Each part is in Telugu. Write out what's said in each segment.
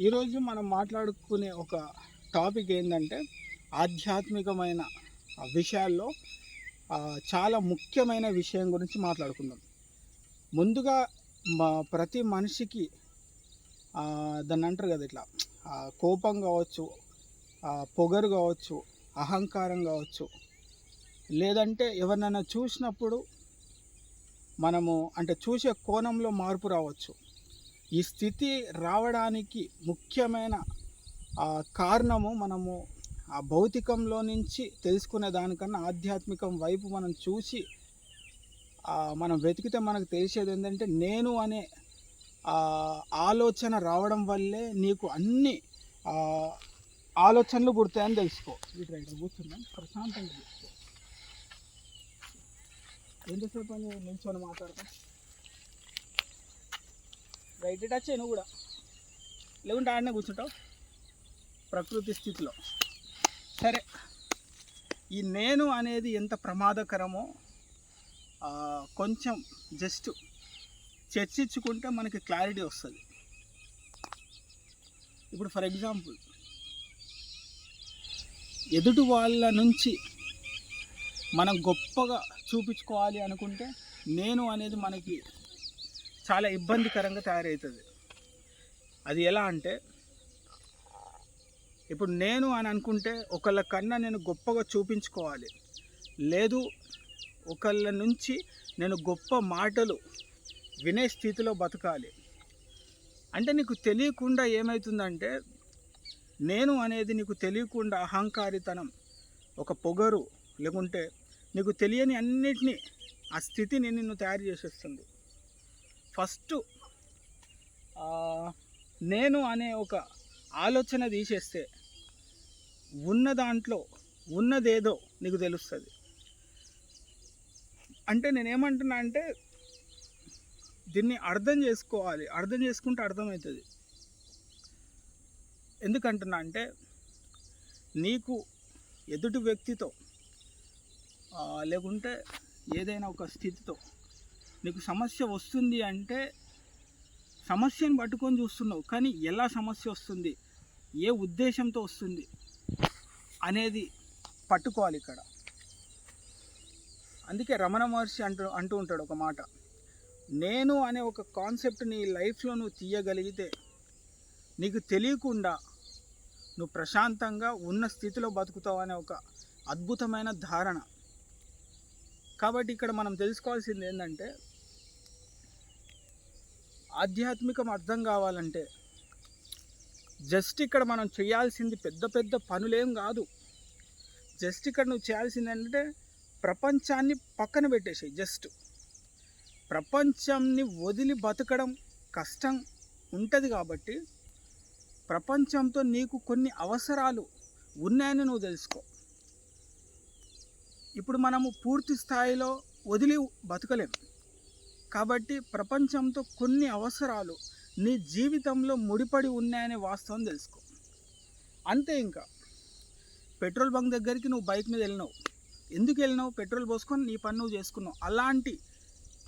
ఈరోజు మనం మాట్లాడుకునే ఒక టాపిక్ ఏంటంటే ఆధ్యాత్మికమైన విషయాల్లో చాలా ముఖ్యమైన విషయం గురించి మాట్లాడుకుందాం. ముందుగా మా ప్రతి మనిషికి దాన్ని అంటారు కదా ఇట్లా కోపం కావచ్చు పొగరు కావచ్చు అహంకారం కావచ్చు. లేదంటే ఎవరినైనా చూసినప్పుడు మనము అంటే చూసే కోణంలో మార్పు రావచ్చు. ఈ స్థితి రావడానికి ముఖ్యమైన కారణము మనము ఆ భౌతికంలో నుంచి తెలుసుకునే దానికన్నా ఆధ్యాత్మికం వైపు మనం చూసి మనం వెతికితే మనకు తెలిసేది ఏంటంటే నేను అనే ఆలోచన రావడం వల్లే నీకు అన్ని ఆలోచనలు పుడతాయని తెలుసుకో. ఇటు రైట్ కూర్చున్నాం ప్రశాంతంగా కూర్చో. ఎంతసేపు అని నిల్చొని మాట్లాడతాం? రైట్ టచ్ నువ్వు కూడా. లేకుంటే ఆడనే కూర్చుంటావు. ప్రకృతి స్థితిలో. సరే. ఈ నేను అనేది ఎంత ప్రమాదకరమో కొంచెం జస్ట్ చర్చించుకుంటే మనకి క్లారిటీ వస్తుంది. ఇప్పుడు ఫర్ ఎగ్జాంపుల్ ఎదుటి వాళ్ళ నుంచి మనం గొప్పగా చూపించుకోవాలి అనుకుంటే నేను అనేది మనకి చాలా ఇబ్బందికరంగా తయారవుతుంది అది ఎలా అంటే ఇప్పుడు నేను అని అనుకుంటే ఒకళ్ళ కన్నా నేను గొప్పగా చూపించుకోవాలి. లేదు ఒకళ్ళ నుంచి నేను గొప్ప మాటలు వినే స్థితిలో బతకాలి. అంటే నీకు తెలియకుండా ఏమవుతుందంటే నేను అనేది నీకు తెలియకుండా అహంకారితనం ఒక పొగరు లేకుంటే నీకు తెలియని అన్నిటినీ ఆ స్థితిని నిన్ను తయారు చేసేస్తుంది. ఫస్ట్ నేను అనే ఒక ఆలోచన తీసేస్తే ఉన్న దాంట్లో ఉన్నదేదో నీకు తెలుస్తుంది. అంటే నేనేమంటున్నా అంటే దీన్ని అర్థం చేసుకోవాలి. అర్థం చేసుకుంటే అర్థమవుతుంది. ఎందుకంటున్నా అంటే నీకు ఎదుటి వ్యక్తితో లేకుంటే ఏదైనా ఒక స్థితితో నీకు సమస్య వస్తుంది అంటే సమస్యను పట్టుకొని చూస్తున్నావు. కానీ ఎలా సమస్య వస్తుంది? ఏ ఉద్దేశంతో వస్తుంది? అనేది పట్టుకోవాలి ఇక్కడ. అందుకే రమణ మహర్షి అంటూ అంటూ ఉంటాడు ఒక మాట. నేను అనే ఒక కాన్సెప్ట్ నీ లైఫ్లో నువ్వు తీయగలిగితే నీకు తెలియకుండా నువ్వు ప్రశాంతంగా ఉన్న స్థితిలో బతుకుతావు అనే ఒక అద్భుతమైన ధారణ. కాబట్టి ఇక్కడ మనం తెలుసుకోవాల్సింది ఏంటంటే ఆధ్యాత్మికం అర్థం కావాలంటే జస్ట్ ఇక్కడ మనం చేయాల్సింది పెద్ద పెద్ద పనులేం కాదు. జస్ట్ ఇక్కడ నువ్వు చేయాల్సింది ఏంటంటే ప్రపంచాన్ని పక్కన పెట్టేసాయి జస్ట్. ప్రపంచాన్ని వదిలి బతకడం కష్టం ఉంటుంది కాబట్టి ప్రపంచంతో నీకు కొన్ని అవసరాలు ఉన్నాయని నువ్వు తెలుసుకో. ఇప్పుడు మనము పూర్తి స్థాయిలో వదిలి బతకలేము కాబట్టి ప్రపంచంతో కొన్ని అవసరాలు నీ జీవితంలో ముడిపడి ఉన్నాయనే వాస్తవం తెలుసుకో. అంతే ఇంకా. పెట్రోల్ బంక్ దగ్గరికి నువ్వు బైక్ మీద వెళ్ళినావు. ఎందుకు వెళ్ళినావు? పెట్రోల్ పోసుకొని నీ పని నువ్వు చేసుకున్నావు. అలాంటి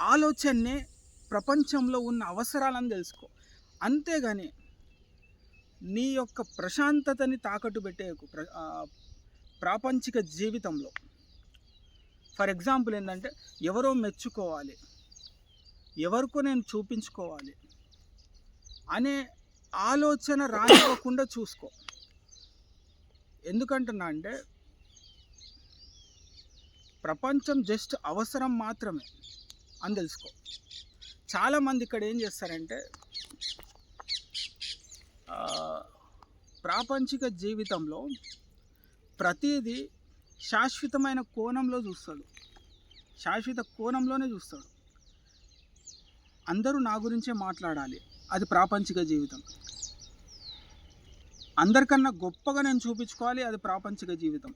ఆలోచనే ప్రపంచంలో ఉన్న అవసరాలని తెలుసుకో. అంతేగాని నీ యొక్క ప్రశాంతతని తాకట్టు పెట్టేయకు ప్ర ప్రాపంచిక జీవితంలో. ఫర్ ఎగ్జాంపుల్ ఏంటంటే ఎవరో మెచ్చుకోవాలి. ఎవరికో నేను చూపించుకోవాలి అనే ఆలోచన రానివ్వకుండా చూసుకో. ఎందుకంటున్నా అంటే ప్రపంచం జస్ట్ అవసరం మాత్రమే అని తెలుసుకో. చాలామంది ఇక్కడ ఏం చేస్తారంటే ప్రాపంచిక జీవితంలో ప్రతిదీ శాశ్వతమైన కోణంలో చూస్తాడు. శాశ్వత కోణంలోనే చూస్తాడు. అందరూ నా గురించే మాట్లాడాలి. అది ప్రాపంచిక జీవితం. అందరికన్నా గొప్పగా నేను చూపించుకోవాలి అది ప్రాపంచిక జీవితం.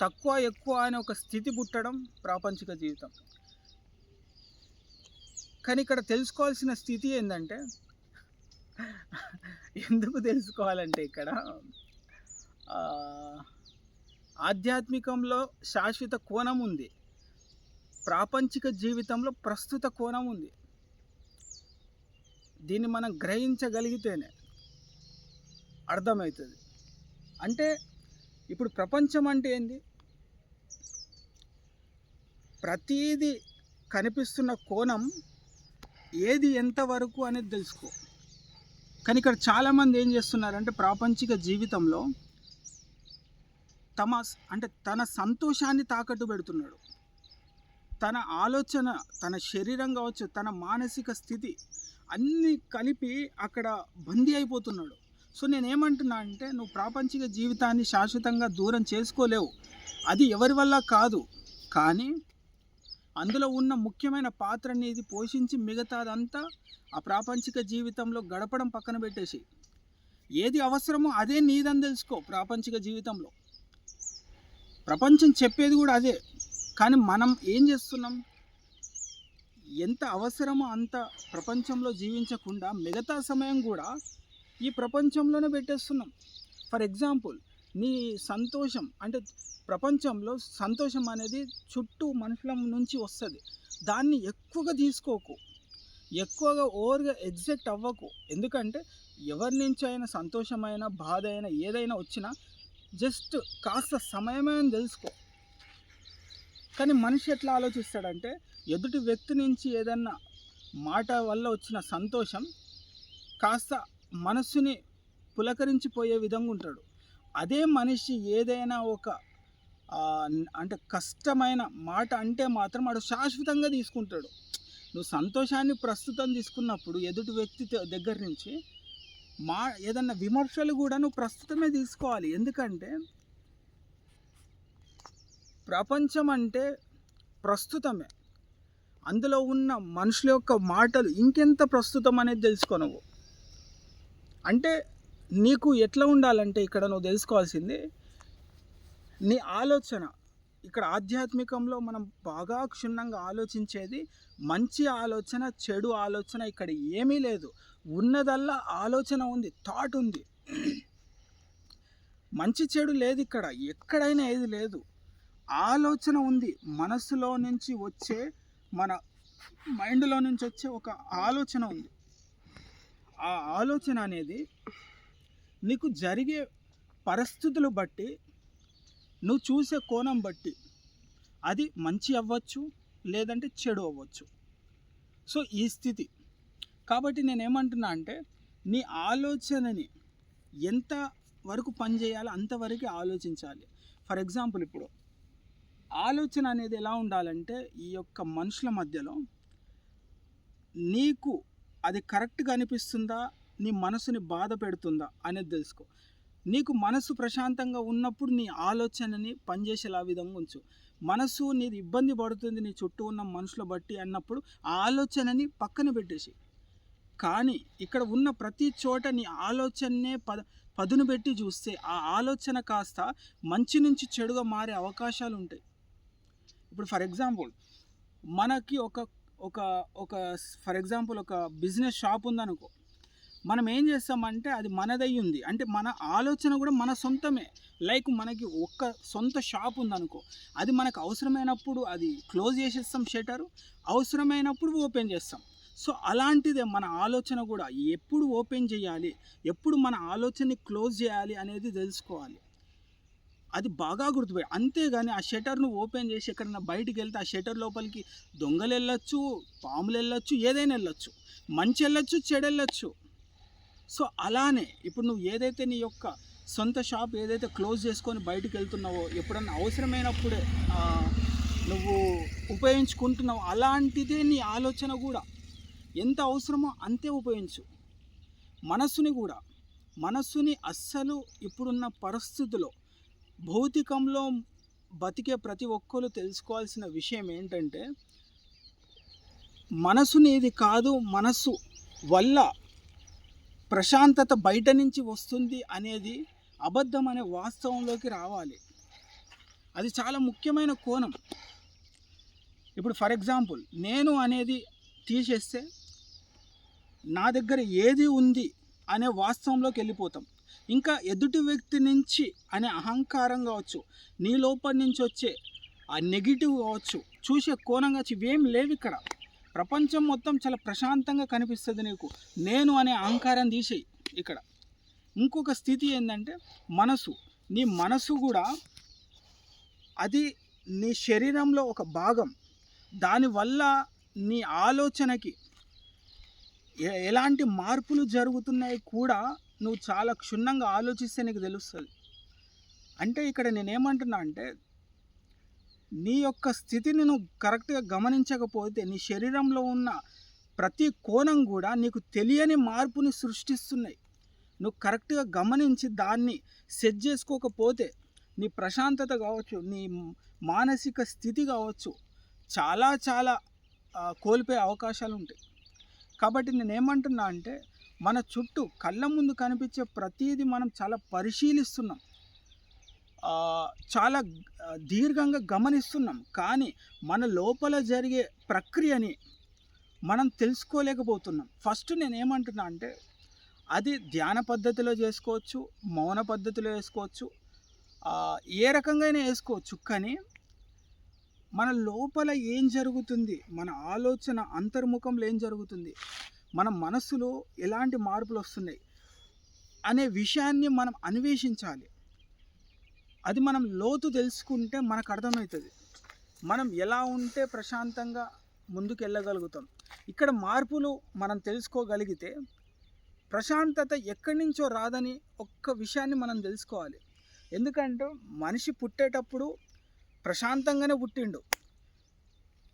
తక్కువ ఎక్కువ అనే ఒక స్థితి పుట్టడం ప్రాపంచిక జీవితం. కానీ ఇక్కడ తెలుసుకోవాల్సిన స్థితి ఏంటంటే ఎందుకు తెలుసుకోవాలంటే ఇక్కడ ఆధ్యాత్మికంలో శాశ్వత కోణం ఉంది. ప్రాపంచిక జీవితంలో ప్రస్తుత కోణం ఉంది. దీన్ని మనం గ్రహించగలిగితేనే అర్థమవుతుంది. అంటే ఇప్పుడు ప్రపంచం అంటే ఏంది? ప్రతీది కనిపిస్తున్న కోణం ఏది ఎంతవరకు అనేది తెలుసుకో. కానీ ఇక్కడ చాలామంది ఏం చేస్తున్నారంటే ప్రాపంచిక జీవితంలో తమ అంటే తన సంతోషాన్ని తాకట్టు పెడుతున్నాడు. తన ఆలోచన తన శరీరం కావచ్చు తన మానసిక స్థితి అన్నీ కలిపి అక్కడ బందీ అయిపోతున్నాడు. సో నేనేమంటున్నా అంటే నువ్వు ప్రాపంచిక జీవితాన్ని శాశ్వతంగా దూరం చేసుకోలేవు. అది ఎవరి వల్ల కాదు. కానీ అందులో ఉన్న ముఖ్యమైన పాత్ర అనేది పోషించి మిగతాదంతా ఆ ప్రాపంచిక జీవితంలో గడపడం పక్కన పెట్టేసి ఏది అవసరమో అదే నీదని తెలుసుకో ప్రాపంచిక జీవితంలో. ప్రపంచం చెప్పేది కూడా అదే. కానీ మనం ఏం చేస్తున్నాం? ఎంత అవసరమో అంత ప్రపంచంలో జీవించకుండా మిగతా సమయం కూడా ఈ ప్రపంచంలోనే పెట్టేస్తున్నాం. ఫర్ ఎగ్జాంపుల్ నీ సంతోషం అంటే ప్రపంచంలో సంతోషం అనేది చుట్టూ మనుషుల నుంచి వస్తుంది. దాన్ని ఎక్కువగా తీసుకోకు. ఎక్కువగా ఓవర్గా ఎగ్జెక్ట్ అవ్వకు. ఎందుకంటే ఎవరి నుంచి అయినా సంతోషమైన బాధ అయినా ఏదైనా వచ్చినా జస్ట్ కాస్త సమయమే అని తెలుసుకో. కానీ మనిషి ఎట్లా ఆలోచిస్తాడంటే ఎదుటి వ్యక్తి నుంచి ఏదన్నా మాట వల్ల వచ్చిన సంతోషం కాస్త మనస్సుని పులకరించిపోయే విధంగా ఉంటాడు. అదే మనిషి ఏదైనా ఒక అంటే కష్టమైన మాట అంటే మాత్రం వాడు శాశ్వతంగా తీసుకుంటాడు. నువ్వు సంతోషాన్ని ప్రస్తుతం తీసుకున్నప్పుడు ఎదుటి వ్యక్తి దగ్గర నుంచి మా ఏదన్నా విమర్శలు కూడా నువ్వు ప్రస్తుతమే తీసుకోవాలి. ఎందుకంటే ప్రపంచం అంటే ప్రస్తుతమే. అందులో ఉన్న మనుషుల యొక్క మాటలు ఇంకెంత ప్రస్తుతం అనేది తెలుసుకోనవు. అంటే నీకు ఎట్లా ఉండాలంటే ఇక్కడ నువ్వు తెలుసుకోవాల్సింది నీ ఆలోచన. ఇక్కడ ఆధ్యాత్మికంలో మనం బాగా క్షుణ్ణంగా ఆలోచించేది మంచి ఆలోచన చెడు ఆలోచన ఇక్కడ ఏమీ లేదు. ఉన్నదల్లా ఆలోచన ఉంది థాట్ ఉంది. మంచి చెడు లేదు ఇక్కడ ఎక్కడైనా ఏది లేదు. ఆలోచన ఉంది. మనసులో నుంచి వచ్చే మన మైండ్లో నుంచి వచ్చే ఒక ఆలోచన ఉంది. ఆ ఆలోచన అనేది నీకు జరిగే పరిస్థితులు బట్టి నువ్వు చూసే కోణం బట్టి అది మంచి అవ్వచ్చు లేదంటే చెడు అవ్వచ్చు. సో ఈ స్థితి. కాబట్టి నేను ఏమంటున్నా అంటే నీ ఆలోచనని ఎంత వరకు పని చేయాలో అంతవరకు ఆలోచించాలి. ఫర్ ఎగ్జాంపుల్ ఇప్పుడు ఆలోచన అనేది ఎలా ఉండాలంటే ఈ యొక్క మనుషుల మధ్యలో నీకు అది కరెక్ట్గా అనిపిస్తుందా? నీ మనసుని బాధ పెడుతుందా? అనేది తెలుసుకో. నీకు మనసు ప్రశాంతంగా ఉన్నప్పుడు నీ ఆలోచనని పనిచేసేలా విధంగా ఉంచు. మనసు నీది ఇబ్బంది పడుతుంది నీ చుట్టూ ఉన్న మనుషుల బట్టి అన్నప్పుడు ఆ ఆలోచనని పక్కన పెట్టేసి కానీ ఇక్కడ ఉన్న ప్రతి చోట నీ ఆలోచననే పద పదును పెట్టి చూస్తే ఆ ఆలోచన కాస్త మంచి నుంచి చెడుగా మారే అవకాశాలు ఉంటాయి ఇప్పుడు ఫర్ ఎగ్జాంపుల్ మనకి ఒక ఒక ఒక ఫర్ ఎగ్జాంపుల్ ఒక బిజినెస్ షాప్ ఉందనుకో మనం ఏం చేస్తామంటే అది మనదై ఉంది. అంటే మన ఆలోచన కూడా మన సొంతమే. లైక్ మనకి ఒక్క సొంత షాప్ ఉందనుకో అది మనకు అవసరమైనప్పుడు అది క్లోజ్ చేసేస్తాం షటరు అవసరమైనప్పుడు ఓపెన్ చేస్తాం. సో అలాంటిదే మన ఆలోచన కూడా ఎప్పుడు ఓపెన్ చేయాలి ఎప్పుడు మన ఆలోచనని క్లోజ్ చేయాలి అనేది తెలుసుకోవాలి. అది బాగా గుర్తుపోయి అంతేగాని ఆ షటర్ను ఓపెన్ చేసి ఎక్కడైనా బయటికి వెళ్తే ఆ షటర్ లోపలికి దొంగలు వెళ్ళొచ్చు పాములు వెళ్ళొచ్చు ఏదైనా వెళ్ళొచ్చు మంచి వెళ్ళొచ్చు చెడు వెళ్ళొచ్చు సో అలానే ఇప్పుడు నువ్వు ఏదైతే నీ యొక్క సొంత షాప్ ఏదైతే క్లోజ్ చేసుకొని బయటికి వెళ్తున్నావో ఎప్పుడన్నా అవసరమైనప్పుడే నువ్వు ఉపయోగించుకుంటున్నావు అలాంటిదే నీ ఆలోచన కూడా. ఎంత అవసరమో అంతే ఉపయోగించు. మనస్సుని కూడా. మనస్సుని అస్సలు ఇప్పుడున్న పరిస్థితిలో భౌతికంలో బతికే ప్రతి ఒక్కరు తెలుసుకోవాల్సిన విషయం ఏంటంటే మనసుని ఇది కాదు మనస్సు వల్ల ప్రశాంతత బయట నుంచి వస్తుంది అనేది అబద్ధం అనే వాస్తవంలోకి రావాలి. అది చాలా ముఖ్యమైన కోణం. ఇప్పుడు ఫర్ ఎగ్జాంపుల్ నేను అనేది తీసేస్తే నా దగ్గర ఏది ఉంది అనే వాస్తవంలోకి వెళ్ళిపోతాం. ఇంకా ఎదుటి వ్యక్తి నుంచి అనే అహంకారం కావచ్చు నీ లోపల నుంచి వచ్చే ఆ నెగిటివ్ కావచ్చు చూసే కోణం కావచ్చు ఇవేం లేవు ఇక్కడ. ప్రపంచం మొత్తం చాలా ప్రశాంతంగా కనిపిస్తుంది నీకు. నేను అనే అహంకారం తీసేయి ఇక్కడ. ఇంకొక స్థితి ఏంటంటే మనసు. నీ మనసు కూడా అది నీ శరీరంలో ఒక భాగం. దానివల్ల నీ ఆలోచనకి ఎలాంటి మార్పులు జరుగుతున్నాయి కూడా నువ్వు చాలా క్షుణ్ణంగా ఆలోచిస్తే నీకు తెలుస్తుంది. అంటే ఇక్కడ నేనేమంటున్నా అంటే నీ యొక్క స్థితిని నువ్వు కరెక్ట్గా గమనించకపోతే నీ శరీరంలో ఉన్న ప్రతి కోణం కూడా నీకు తెలియని మార్పుని సృష్టిస్తున్నాయి. నువ్వు కరెక్ట్గా గమనించి దాన్ని సెట్ చేసుకోకపోతే నీ ప్రశాంతత కావచ్చు నీ మానసిక స్థితి కావచ్చు చాలా చాలా కోల్పోయే అవకాశాలు ఉంటాయి. కాబట్టి నేను ఏమంటున్నా అంటే మన చుట్టూ కళ్ళ ముందు కనిపించే ప్రతిదీ మనం చాలా పరిశీలిస్తున్నాం. చాలా దీర్ఘంగా గమనిస్తున్నాం. కానీ మన లోపల జరిగే ప్రక్రియని మనం తెలుసుకోలేకపోతున్నాం. ఫస్ట్ నేను ఏమంటున్నా అంటే అది ధ్యాన పద్ధతిలో చేసుకోవచ్చు మౌన పద్ధతిలో వేసుకోవచ్చు ఏ రకంగా అయినా వేసుకోవచ్చు కానీ మన లోపల ఏం జరుగుతుంది? మన ఆలోచన అంతర్ముఖంలో ఏం జరుగుతుంది? మన మనసులో ఎలాంటి మార్పులు వస్తున్నాయి అనే విషయాన్ని మనం అన్వేషించాలి. అది మనం లోతు తెలుసుకుంటే మనకు అర్థమవుతుంది. మనం ఎలా ఉంటే ప్రశాంతంగా ముందుకు వెళ్ళగలుగుతాం ఇక్కడ మార్పులు మనం తెలుసుకోగలిగితే ప్రశాంతత ఎక్కడి నుంచో రాదని ఒక్క విషయాన్ని మనం తెలుసుకోవాలి. ఎందుకంటే మనిషి పుట్టేటప్పుడు ప్రశాంతంగానే పుట్టిండు.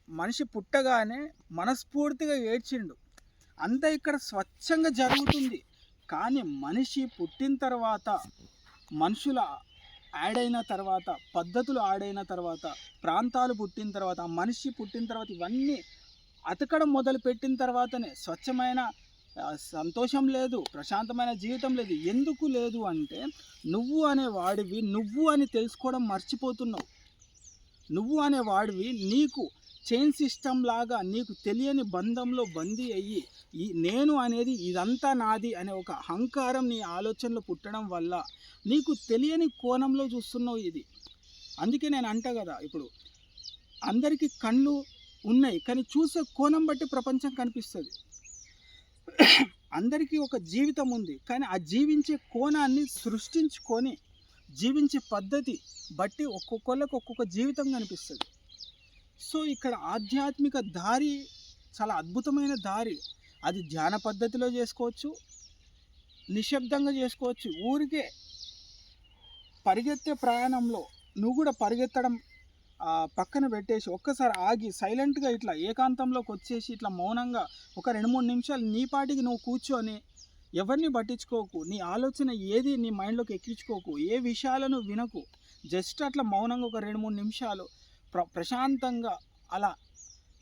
మనిషి పుట్టగానే మనస్ఫూర్తిగా ఏడ్చిండు. అంతా ఇక్కడ స్వచ్ఛంగా జరుగుతుంది. కానీ మనిషి పుట్టిన తర్వాత మనుషుల యాడ్ అయిన తర్వాత పద్ధతులు యాడ్ అయిన తర్వాత ప్రాంతాలు పుట్టిన తర్వాత మనిషి పుట్టిన తర్వాత ఇవన్నీ అతకడం మొదలు పెట్టిన తర్వాతనే స్వచ్ఛమైన సంతోషం లేదు ప్రశాంతమైన జీవితం లేదు. ఎందుకు లేదు అంటే నువ్వు అనే వాడివి నువ్వు అని తెలుసుకోవడం మర్చిపోతున్నావు. నువ్వు అనే వాడివి నీకు చైన్ సిస్టమ్ లాగా నీకు తెలియని బంధంలో బందీ అయ్యి ఈ నేను అనేది ఇదంతా నాది అనే ఒక అహంకారం నీ ఆలోచనలో పుట్టడం వల్ల నీకు తెలియని కోణంలో చూస్తున్నావు ఇది. అందుకే నేను అంట కదా ఇప్పుడు అందరికీ కళ్ళు ఉన్నాయి కానీ చూసే కోణం బట్టి ప్రపంచం కనిపిస్తుంది. అందరికీ ఒక జీవితం ఉంది కానీ ఆ జీవించే కోణాన్ని సృష్టించుకొని జీవించే పద్ధతి బట్టి ఒక్కొక్కళ్ళకి ఒక్కొక్క జీవితం కనిపిస్తుంది. సో ఇక్కడ ఆధ్యాత్మిక దారి చాలా అద్భుతమైన దారి. అది ధ్యాన పద్ధతిలో చేసుకోవచ్చు నిశ్శబ్దంగా చేసుకోవచ్చు. ఊరికే పరిగెత్తే ప్రయాణంలో నువ్వు కూడా పరిగెత్తడం పక్కన పెట్టేసి ఒక్కసారి ఆగి సైలెంట్గా ఇట్లా ఏకాంతంలోకి వచ్చేసి ఇట్లా మౌనంగా ఒక రెండు మూడు నిమిషాలు నీ పాటికి నువ్వు కూర్చొని ఎవరిని పట్టించుకోకు నీ ఆలోచన ఏది నీ మైండ్లోకి ఎక్కించుకోకు ఏ విషయాలను వినకు. జస్ట్ అట్లా మౌనంగా ఒక రెండు మూడు నిమిషాలు ప్ర ప్రశాంతంగా అలా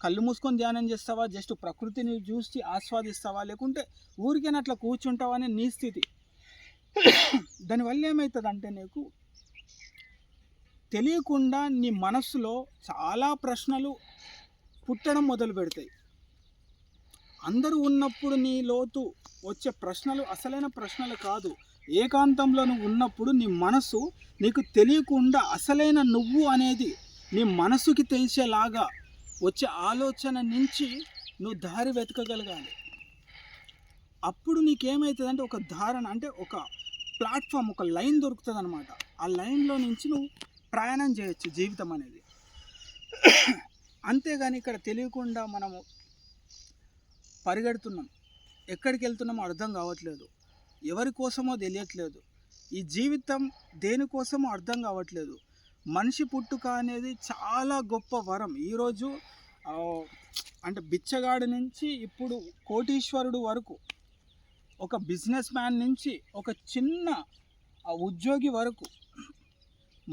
కళ్ళు మూసుకొని ధ్యానం చేస్తావా? జస్ట్ ప్రకృతిని చూసి ఆస్వాదిస్తావా? లేకుంటే ఊరికైనా అట్లా కూర్చుంటావా అనే నీ స్థితి. దానివల్ల ఏమవుతుందంటే నీకు తెలియకుండా నీ మనస్సులో చాలా ప్రశ్నలు పుట్టడం మొదలు పెడతాయి. అందరూ ఉన్నప్పుడు నీ లోతు వచ్చే ప్రశ్నలు అసలైన ప్రశ్నలు కాదు. ఏకాంతంలో నువ్వు ఉన్నప్పుడు నీ మనసు నీకు తెలియకుండా అసలైన నువ్వు అనేది నీ మనసుకి తెలిసేలాగా వచ్చే ఆలోచన నుంచి నువ్వు దారి వెతకగలగాలి. అప్పుడు నీకేమవుతుందంటే ఒక ధారణ అంటే ఒక ప్లాట్ఫామ్ ఒక లైన్ దొరుకుతుంది అనమాట ఆ లైన్లో నుంచి నువ్వు ప్రయాణం చేయొచ్చు జీవితం అనేది. అంతేగాని ఇక్కడ తెలియకుండా మనము పరిగెడుతున్నాం. ఎక్కడికి వెళ్తున్నామో అర్థం కావట్లేదు. ఎవరి కోసమో తెలియట్లేదు. ఈ జీవితం దేనికోసమో అర్థం కావట్లేదు. మనిషి పుట్టుక అనేది చాలా గొప్ప వరం. ఈరోజు అంటే బిచ్చగాడి నుంచి ఇప్పుడు కోటీశ్వరుడు వరకు ఒక బిజినెస్ మ్యాన్ నుంచి ఒక చిన్న ఉద్యోగి వరకు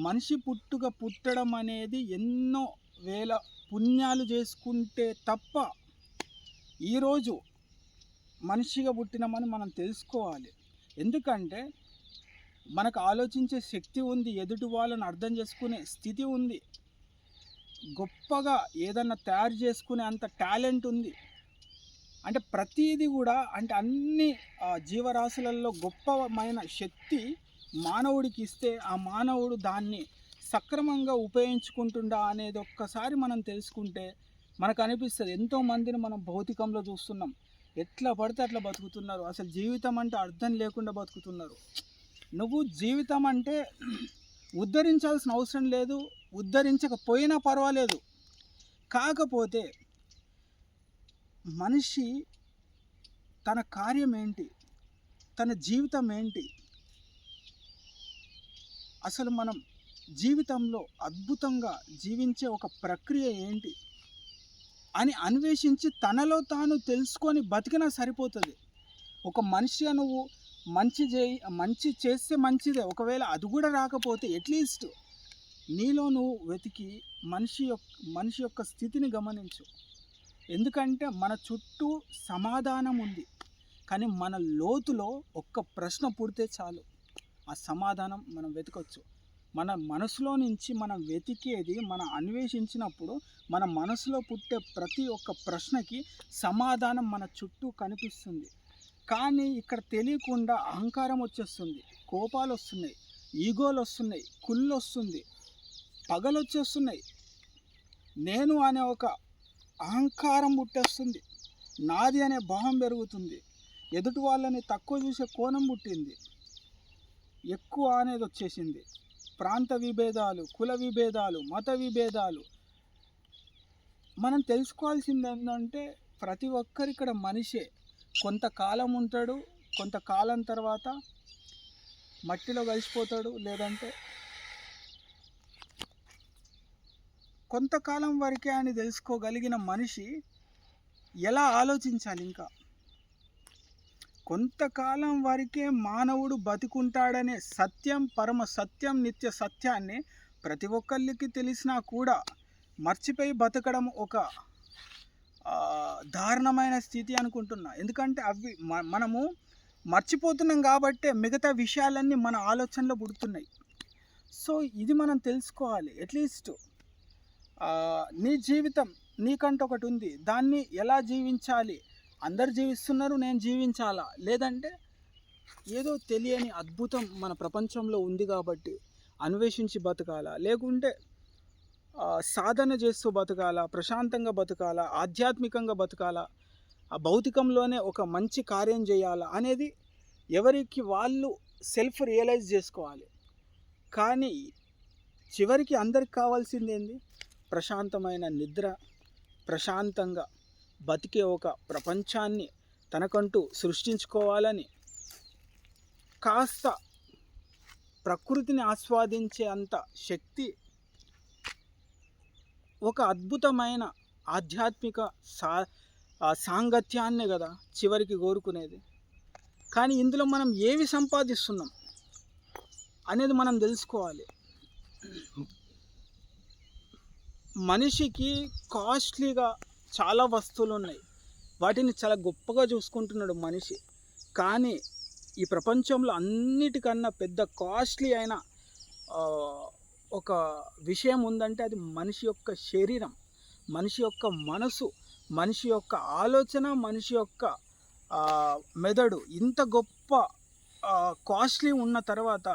మనిషి పుట్టుక పుట్టడం అనేది ఎన్నో వేల పుణ్యాలు చేసుకుంటే తప్ప ఈరోజు మనిషిగా పుట్టినామని మనం తెలుసుకోవాలి. ఎందుకంటే మనకు ఆలోచించే శక్తి ఉంది ఎదుటి వాళ్ళని అర్థం చేసుకునే స్థితి ఉంది. గొప్పగా ఏదన్నా తయారు చేసుకునే అంత టాలెంట్ ఉంది. అంటే ప్రతిదీ కూడా అంటే అన్ని ఆ, జీవరాశులలో గొప్పమైన శక్తి మానవుడికి ఇస్తే ఆ మానవుడు దాన్ని సక్రమంగా ఉపయోగించుకుంటుండా అనేది ఒక్కసారి మనం తెలుసుకుంటే మనకు అనిపిస్తుంది. ఎంతోమందిని మనం భౌతికంలో చూస్తున్నాం. ఎట్లా పడితే అట్లా బతుకుతున్నారు. అసలు జీవితం అంటే అర్థం లేకుండా బతుకుతున్నారు. నువ్వు జీవితం అంటే ఉద్ధరించాల్సిన అవసరం లేదు ఉద్ధరించకపోయినా పర్వాలేదు. కాకపోతే మనిషి తన కార్యం ఏంటి? తన జీవితం ఏంటి? అసలు మనం జీవితంలో అద్భుతంగా జీవించే ఒక ప్రక్రియ ఏంటి? అని అన్వేషించి తనలో తాను తెలుసుకొని బతికినా సరిపోతుంది. ఒక మనిషిగా నువ్వు మంచి చేయి మంచి చేస్తే మంచిదే. ఒకవేళ అది కూడా రాకపోతే అట్లీస్ట్ నీలో నువ్వు వెతికి మనిషి యొక్క మనిషి యొక్క స్థితిని గమనించు. ఎందుకంటే మన చుట్టూ సమాధానం ఉంది. కానీ మన లోతులో ఒక్క ప్రశ్న పుడితే చాలు. ఆ సమాధానం మనం వెతకొచ్చు. మన మనసులో నుంచి మనం వెతికేది మనం అన్వేషించినప్పుడు మన మనసులో పుట్టే ప్రతి ఒక్క ప్రశ్నకి సమాధానం మన చుట్టూ కనిపిస్తుంది. కానీ ఇక్కడ తెలియకుండా అహంకారం వచ్చేస్తుంది కోపాలు వస్తున్నాయి ఈగోలు వస్తున్నాయి కుళ్ళు వస్తుంది పగలు వచ్చేస్తున్నాయి. నేను అనే ఒక అహంకారం పుట్టేస్తుంది నాది అనే భావం పెరుగుతుంది ఎదుటి వాళ్ళని తక్కువ చూసే కోణం పుట్టింది ఎక్కువ అనేది వచ్చేసింది. ప్రాంత విభేదాలు కుల విభేదాలు మత విభేదాలు. మనం తెలుసుకోవాల్సింది ఏంటంటే ప్రతి ఒక్కరు ఇక్కడ మనిషే. కొంతకాలం ఉంటాడు కొంతకాలం తర్వాత మట్టిలో కలిసిపోతాడు లేదంటే కొంతకాలం వరకే అని తెలుసుకోగలిగిన మనిషి ఎలా ఆలోచించాలి ఇంకా? కొంతకాలం వరకే మానవుడు బతికుంటాడనే సత్యం పరమ సత్యం నిత్య సత్యాన్ని ప్రతి ఒక్కరికి తెలిసినా కూడా మర్చిపోయి బతకడం ఒక దారుణమైన స్థితి అనుకుంటున్నా. ఎందుకంటే అవి మ- మనము మర్చిపోతున్నాం కాబట్టే మిగతా విషయాలన్నీ మన ఆలోచనలో పుడుతున్నాయి. సో ఇది మనం తెలుసుకోవాలి. అట్లీస్ట్ నీ జీవితం నీకంటూ ఒకటి ఉంది. దాన్ని ఎలా జీవించాలి? అందరు జీవిస్తున్నారు నేను జీవించాలా? లేదంటే ఏదో తెలియని అద్భుతం మన ప్రపంచంలో ఉంది కాబట్టి అన్వేషించి బతకాలా? లేకుంటే సాధన చేస్తూ బతకాలా ప్రశాంతంగా బతకాలా ఆధ్యాత్మికంగా బతకాలా ఆ భౌతికంలోనే ఒక మంచి కార్యం చేయాలా అనేది ఎవరికి వాళ్ళు సెల్ఫ్ రియలైజ్ చేసుకోవాలి. కానీ చివరికి అందరికి కావాల్సింది ఏంది? ప్రశాంతమైన నిద్ర ప్రశాంతంగా బతికే ఒక ప్రపంచాన్ని తనకంటూ సృష్టించుకోవాలని కాస్త ప్రకృతిని ఆస్వాదించే అంత శక్తి ఒక అద్భుతమైన ఆధ్యాత్మిక సా సాంగత్యాన్నే కదా చివరికి కోరుకునేది. కానీ ఇందులో మనం ఏవి సంపాదిస్తున్నాం అనేది మనం తెలుసుకోవాలి. మనిషికి కాస్ట్లీగా చాలా వస్తువులు ఉన్నాయి వాటిని చాలా గొప్పగా చూసుకుంటున్నాడు మనిషి. కానీ ఈ ప్రపంచంలో అన్నిటికన్నా పెద్ద కాస్ట్లీ అయిన ఒక విషయం ఉందంటే అది మనిషి యొక్క శరీరం మనిషి యొక్క మనసు మనిషి యొక్క ఆలోచన మనిషి యొక్క మెదడు. ఇంత గొప్ప కాస్ట్లీ ఉన్న తర్వాత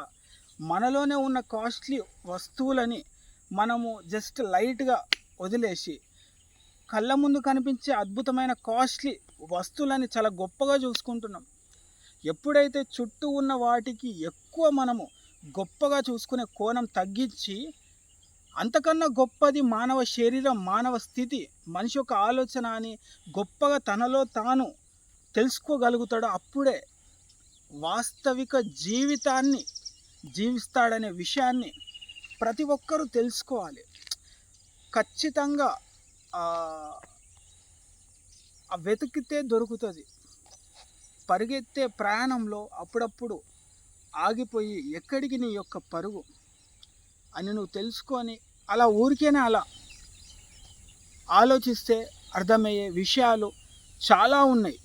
మనలోనే ఉన్న కాస్ట్లీ వస్తువులని మనము జస్ట్ లైట్గా వదిలేసి కళ్ళ ముందు కనిపించే అద్భుతమైన కాస్ట్లీ వస్తువులని చాలా గొప్పగా చూసుకుంటున్నాం. ఎప్పుడైతే చుట్టూ ఉన్న వాటికి ఎక్కువ మనము గొప్పగా చూసుకునే కోణం తగ్గించి అంతకన్నా గొప్పది మానవ శరీరం మానవ స్థితి మనిషి యొక్క ఆలోచన అని గొప్పగా తనలో తాను తెలుసుకోగలుగుతాడో అప్పుడే వాస్తవిక జీవితాన్ని జీవిస్తాడనే విషయాన్ని ప్రతి ఒక్కరూ తెలుసుకోవాలి. ఖచ్చితంగా వెతికితే దొరుకుతుంది. పరిగెత్తే ప్రయాణంలో అప్పుడప్పుడు ఆగిపోయి ఎక్కడికి నీ యొక్క పరుగు అని నువ్వు తెలుసుకొని అలా ఊరికేనే అలా ఆలోచిస్తే అర్థమయ్యే విషయాలు చాలా ఉన్నాయి.